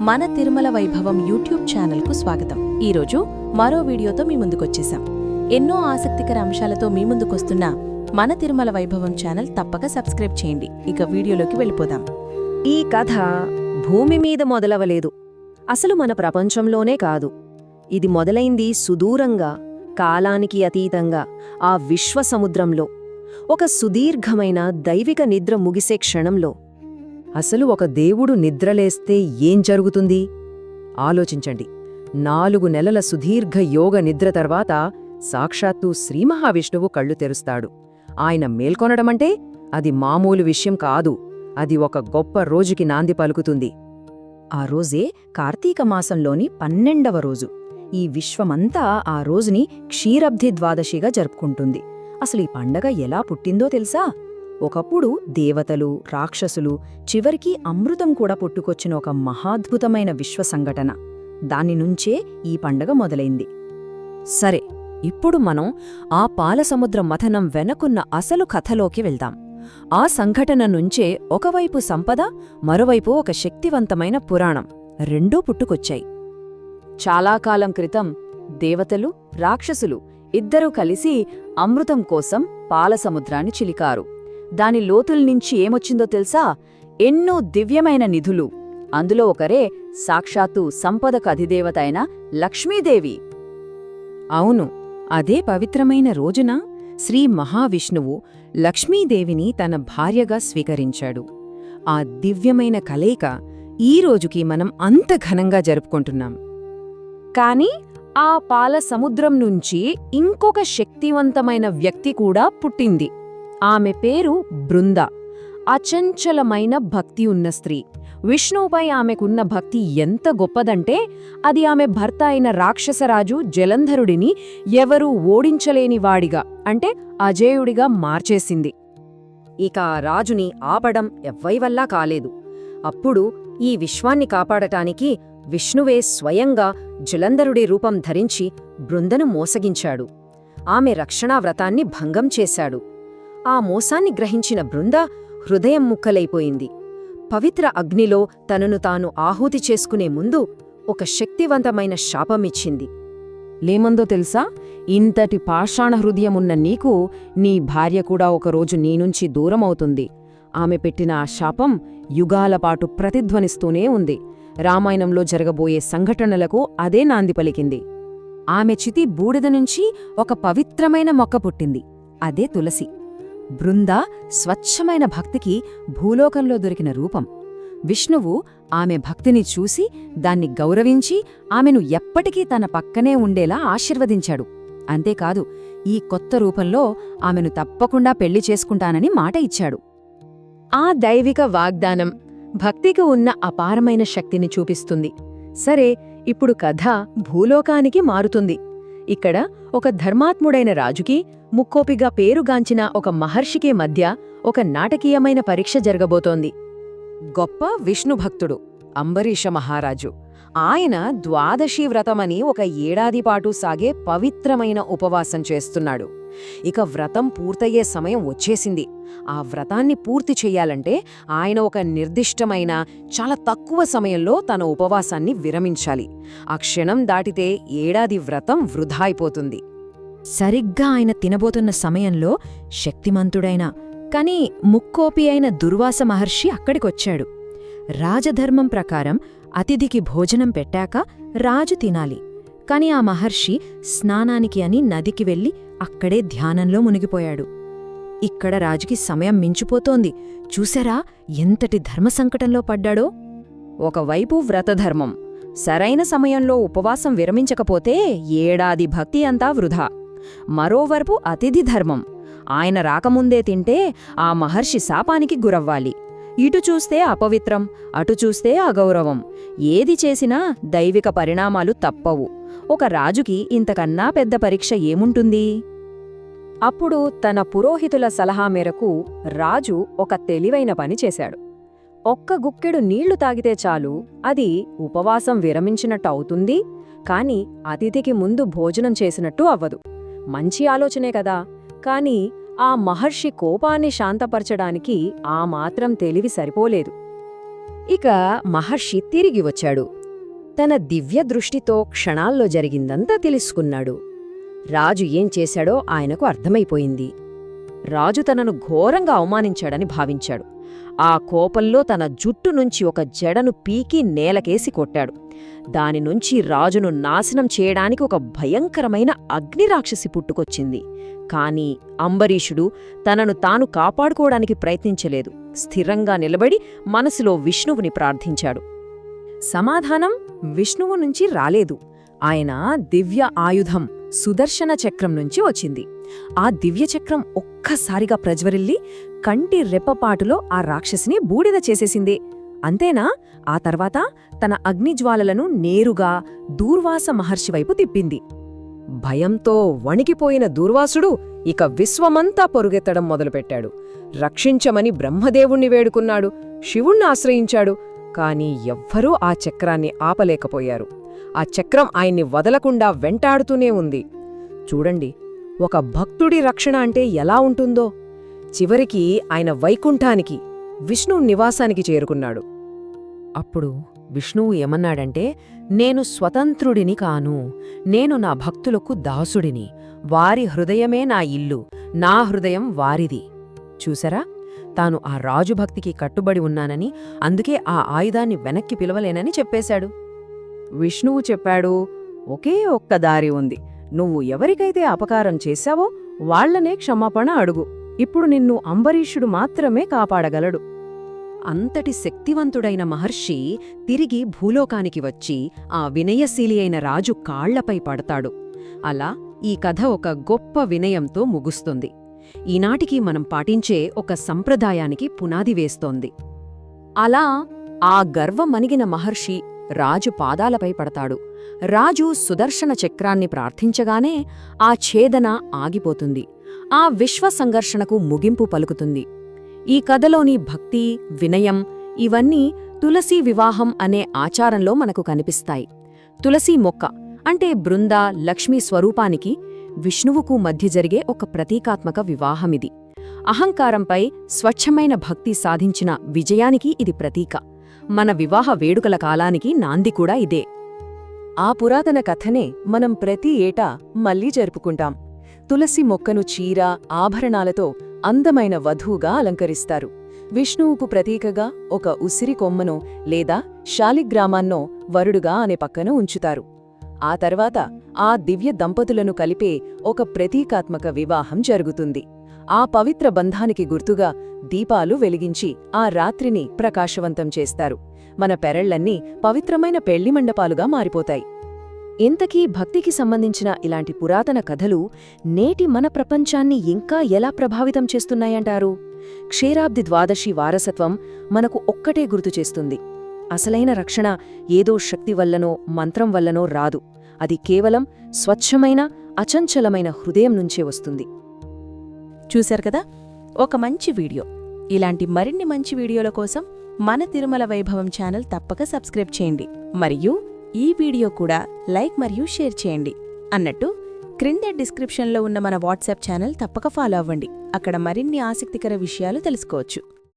మన తిరుమల వైభవం యూట్యూబ్ ఛానల్కు స్వాగతం. ఈరోజు మరో వీడియోతో మీ ముందుకొచ్చేసాం. ఎన్నో ఆసక్తికర అంశాలతో మీ ముందుకొస్తున్న మన తిరుమల వైభవం ఛానల్ తప్పక సబ్స్క్రైబ్ చేయండి. ఇక వీడియోలోకి వెళ్ళిపోదాం. ఈ కథ భూమి మీద మొదలవలేదు. అసలు మన ప్రపంచంలోనే కాదు. ఇది మొదలైంది సుదూరంగా కాలానికి అతీతంగా ఆ విశ్వసముద్రంలో. ఒక సుదీర్ఘమైన దైవిక నిద్ర ముగిసే క్షణంలో. అసలు ఒక దేవుడు నిద్రలేస్తే ఏం జరుగుతుంది? ఆలోచించండి. నాలుగు నెలల సుదీర్ఘ యోగ నిద్ర తర్వాత సాక్షాత్తు శ్రీమహావిష్ణువు కళ్ళు తెరుస్తాడు. ఆయన మేల్కొనడమంటే అది మామూలు విషయం కాదు. అది ఒక గొప్ప రోజుకి నాంది పలుకుతుంది. ఆ రోజే కార్తీక మాసంలోని పన్నెండవ రోజు. ఈ విశ్వమంతా ఆ రోజుని క్షీరబ్ధి ద్వాదశిగా జరుపుకుంటుంది. అసలు ఈ పండగ ఎలా పుట్టిందో తెలుసా? ఒకప్పుడు దేవతలు రాక్షసులు చివరికి అమృతం కూడా పుట్టుకొచ్చిన ఒక మహాద్భుతమైన విశ్వ సంఘటన. దాని నుంచే ఈ పండగ మొదలైంది. సరే ఇప్పుడు మనం ఆ పాలసముద్ర మథనం వెనకున్న అసలు కథలోకి వెళ్దాం. ఆ సంఘటన నుంచే ఒకవైపు సంపద మరోవైపు ఒక శక్తివంతమైన పురాణం. రెండూ పుట్టుకొచ్చాయి. చాలా కాలం క్రితం దేవతలు రాక్షసులు ఇద్దరూ కలిసి అమృతం కోసం పాలసముద్రాన్ని చిలికారు. దాని లోతుల్నించి ఏమొచ్చిందో తెలుసా? ఎన్నో దివ్యమైన నిధులు. అందులో ఒకరే సాక్షాత్తు సంపదకు అధిదేవత అయిన లక్ష్మీదేవి. అవును అదే పవిత్రమైన రోజున శ్రీ మహావిష్ణువు లక్ష్మీదేవిని తన భార్యగా స్వీకరించాడు. ఆ దివ్యమైన కలయిక ఈ రోజుకి మనం అంత ఘనంగా జరుపుకుంటున్నాం. కాని ఆ పాల సముద్రం నుంచి ఇంకొక శక్తివంతమైన వ్యక్తి కూడా పుట్టింది. ఆమె పేరు బృంద. అచంచలమైన భక్తి ఉన్న స్త్రీ. విష్ణువుపై ఆమెకున్న భక్తి ఎంత గొప్పదంటే అది ఆమె భర్త అయిన రాక్షసరాజు జలంధరుడిని ఎవరూ ఓడించలేనివాడిగా అంటే అజేయుడిగా మార్చేసింది. ఇక ఆ రాజుని ఆపడం ఎవ్వైవల్లా కాలేదు. అప్పుడు ఈ విశ్వాన్ని కాపాడటానికి విష్ణువే స్వయంగా జలంధరుడి రూపం ధరించి బృందను మోసగించాడు. ఆమె రక్షణా వ్రతాన్ని భంగం చేశాడు. ఆ మోసాన్ని గ్రహించిన బృంద హృదయం ముక్కలైపోయింది. పవిత్ర అగ్నిలో తనను తాను ఆహుతి చేసుకునే ముందు ఒక శక్తివంతమైన శాపమిచ్చింది. లేమందో తెలుసా? ఇంతటి పాషాణ హృదయమున్న నీకు నీ భార్య కూడా ఒకరోజు నీనుంచి దూరమవుతుంది. ఆమె పెట్టిన ఆ శాపం యుగాలపాటు ప్రతిధ్వనిస్తూనే ఉంది. రామాయణంలో జరగబోయే సంఘటనలకు అదే నాంది పలికింది. ఆమె చితి బూడిద నుంచి ఒక పవిత్రమైన మొక్క పుట్టింది. అదే తులసి. బృంద స్వచ్ఛమైన భక్తికి భూలోకంలో దొరికిన రూపం. విష్ణువు ఆమె భక్తిని చూసి దాన్ని గౌరవించి ఆమెను ఎప్పటికీ తన పక్కనే ఉండేలా ఆశీర్వదించాడు. అంతేకాదు ఈ కొత్త రూపంలో ఆమెను తప్పకుండా పెళ్ళి చేసుకుంటానని మాట ఇచ్చాడు. ఆ దైవిక వాగ్దానం భక్తికి ఉన్న అపారమైన శక్తిని చూపిస్తుంది. సరే ఇప్పుడు కథ భూలోకానికి మారుతుంది. ఇక్కడ ఒక ధర్మాత్ముడైన రాజుకి ముక్కోపిగా పేరుగాంచిన ఒక మహర్షికి మధ్య ఒక నాటకీయమైన పరీక్ష జరగబోతోంది. గొప్ప విష్ణుభక్తుడు అంబరీష మహారాజు. ఆయన ద్వాదశీ వ్రతమని ఒక ఏడాది పాటు సాగే పవిత్రమైన ఉపవాసం చేస్తున్నాడు. ఇక వ్రతం పూర్తయ్యే సమయం వచ్చేసింది. ఆ వ్రతాన్ని పూర్తి చెయ్యాలంటే ఆయన ఒక నిర్దిష్టమైన చాలా తక్కువ సమయంలో తన ఉపవాసాన్ని విరమించాలి. ఆ క్షణం దాటితే ఏడాది వ్రతం వృధా అయిపోతుంది. సరిగ్గా ఆయన తినబోతున్న సమయంలో శక్తిమంతుడైన కాని ముక్కోపి అయిన దుర్వాస మహర్షి అక్కడికొచ్చాడు. రాజధర్మం ప్రకారం అతిథికి భోజనం పెట్టాక రాజు తినాలి. కాని ఆ మహర్షి స్నానానికి అని నదికి వెళ్ళి అక్కడే ధ్యానంలో మునిగిపోయాడు. ఇక్కడ రాజుకి సమయం మించిపోతోంది. చూసారా ఎంతటి ధర్మసంకటంలో పడ్డాడో? ఒకవైపు వ్రతధర్మం. సరైన సమయంలో ఉపవాసం విరమించకపోతే ఏడాది భక్తి అంతా వృధా. మరోవరపు అతిథి ధర్మం. ఆయన రాకముందే తింటే ఆ మహర్షి శాపానికి గురవ్వాలి. ఇటు చూస్తే అపవిత్రం అటు చూస్తే అగౌరవం. ఏది చేసినా దైవిక పరిణామాలు తప్పవు. ఒక రాజుకి ఇంతకన్నా పెద్ద పరీక్ష ఏముంటుంది? అప్పుడు తన పురోహితుల సలహా మేరకు రాజు ఒక తెలివైన పని చేశాడు. ఒక్క గుక్కెడు నీళ్ళు తాగితే చాలు అది ఉపవాసం విరమించినట్టు అవుతుంది కాని అతిథికి ముందు భోజనం చేసినట్టు అవ్వదు. మంచి ఆలోచనే కదా. కాని ఆ మహర్షి కోపాన్ని శాంతపరచడానికి ఆ మాత్రం తెలివి సరిపోలేదు. ఇక మహర్షి తిరిగి వచ్చాడు. తన దివ్య దృష్టితో క్షణాల్లో జరిగిందంతా తెలుసుకున్నాడు. రాజు ఏం చేశాడో ఆయనకు అర్థమైపోయింది. రాజు తనను ఘోరంగా అవమానించాడని భావించాడు. ఆ కోపంలో తన జుట్టు నుంచి ఒక జడను పీకి నేలకేసి కొట్టాడు. దాని నుంచి రాజును నాశనం చేయడానికి ఒక భయంకరమైన అగ్నిరాక్షసి పుట్టుకొచ్చింది. కాని అంబరీషుడు తనను తాను కాపాడుకోవడానికి ప్రయత్నించలేదు. స్థిరంగా నిలబడి మనసులో విష్ణువుని ప్రార్థించాడు. సమాధానం విష్ణువు నుంచి రాలేదు. ఆయన దివ్య ఆయుధం సుదర్శన చక్రం నుంచి వచ్చింది. ఆ దివ్యచక్రం ఒక్కసారిగా ప్రజ్వరిల్లి కంటి రెప్పపాటులో ఆ రాక్షసిని బూడిద చేసేసింది. అంతేనా? ఆ తర్వాత తన అగ్నిజ్వాలలను నేరుగా దూర్వాస మహర్షి వైపు తిప్పింది. భయంతో వణికిపోయిన దూర్వాసుడు ఇక విశ్వమంతా పొరుగెత్తడం మొదలుపెట్టాడు. రక్షించమని బ్రహ్మదేవుణ్ణి వేడుకున్నాడు. శివుణ్ణి ఆశ్రయించాడు. కాని ఎవ్వరూ ఆ చక్రాన్ని ఆపలేకపోయారు. ఆ చక్రం ఆయన్ని వదలకుండా వెంటాడుతూనే ఉంది. చూడండి ఒక భక్తుడి రక్షణ అంటే ఎలా ఉంటుందో? చివరికి ఆయన వైకుంఠానికి విష్ణువు నివాసానికి చేరుకున్నాడు. అప్పుడు విష్ణువు ఏమన్నాడంటే నేను స్వతంత్రుడిని కాను. నేను నా భక్తులకు దాసుడిని. వారి హృదయమే నా ఇల్లు. నా హృదయం వారిది. చూసరా? తాను ఆ రాజు భక్తికి కట్టుబడి ఉన్నానని అందుకే ఆ ఆయుధాన్ని వెనక్కి పిలవలేనని చెప్పేశాడు. విష్ణువు చెప్పాడు ఒకే ఒక్క దారి ఉంది. నువ్వు ఎవరికైతే అపకారం చేశావో వాళ్ళనే క్షమాపణ అడుగు. ఇప్పుడు నిన్ను అంబరీషుడు మాత్రమే కాపాడగలడు. అంతటి శక్తివంతుడైన మహర్షి తిరిగి భూలోకానికి వచ్చి ఆ వినయశీలి అయిన రాజు కాళ్ళపై పడతాడు. అలా ఈ కథ ఒక గొప్ప వినయంతో ముగుస్తుంది. ఈనాటికి మనం పాటించే ఒక సంప్రదాయానికి పునాది వేస్తోంది. అలా ఆ గర్వమణిగిన మహర్షి రాజు పాదాలపై పడతాడు. రాజు సుదర్శన చక్రాన్ని ప్రార్థించగానే ఆ ఛేదన ఆగిపోతుంది. ఆ విశ్వ సంఘర్షణకు ముగింపు పలుకుతుంది. ఈ కథలోని భక్తి వినయం ఇవన్నీ తులసీ వివాహం అనే ఆచారంలో మనకు కనిపిస్తాయి. తులసీ మొక్క అంటే బృంద లక్ష్మీ స్వరూపానికి విష్ణువుకు మధ్య జరిగే ఒక ప్రతీకాత్మక వివాహమిది. అహంకారంపై స్వచ్ఛమైన భక్తి సాధించిన విజయానికి ఇది ప్రతీక. మన వివాహ వేడుకల కాలానికి నాంది కూడా ఇదే. ఆ పురాతన కథనే మనం ప్రతి ఏటా మళ్ళీ జరుపుకుంటాం. తులసి మొక్కను చీర ఆభరణాలతో అందమైన వధువుగా అలంకరిస్తారు. విష్ణువుకు ప్రతీకగా ఒక ఉసిరి కొమ్మను లేదా శాలిగ్రామాన్నో వరుడుగా అనే పక్కన ఉంచుతారు. ఆ తర్వాత ఆ దివ్య దంపతులను కలిపే ఒక ప్రతీకాత్మక వివాహం జరుగుతుంది. ఆ పవిత్ర బంధానికి గుర్తుగా దీపాలు వెలిగించి ఆ రాత్రిని ప్రకాశవంతం చేస్తారు. మన పెరళ్ళన్నీ పవిత్రమైన పెళ్ళి మండపాలుగా మారిపోతాయి. ఇంతకీ భక్తికి సంబంధించిన ఇలాంటి పురాతన కథలు నేటి మన ప్రపంచాన్ని ఇంకా ఎలా ప్రభావితం చేస్తున్నాయంటారు? క్షీరాబ్ది ద్వాదశి వారసత్వం మనకు ఒక్కటే గుర్తు చేస్తుంది. అసలైన రక్షణ ఏదో శక్తి వల్లనో మంత్రం వల్లనో రాదు. అది కేవలం స్వచ్ఛమైన అచంచలమైన హృదయం నుంచే వస్తుంది. చూశారు కదా? ఒక మంచి వీడియో. ఇలాంటి మరిన్ని మంచి వీడియోల కోసం మన తిరుమల వైభవం ఛానల్ తప్పక సబ్స్క్రైబ్ చేయండి. మరియు ఈ వీడియో కూడా లైక్ మరియు షేర్ చేయండి. అన్నట్టు క్రింద డిస్క్రిప్షన్లో ఉన్న మన వాట్సాప్ ఛానల్ తప్పక ఫాలో అవ్వండి. అక్కడ మరిన్ని ఆసక్తికర విషయాలు తెలుసుకోవచ్చు.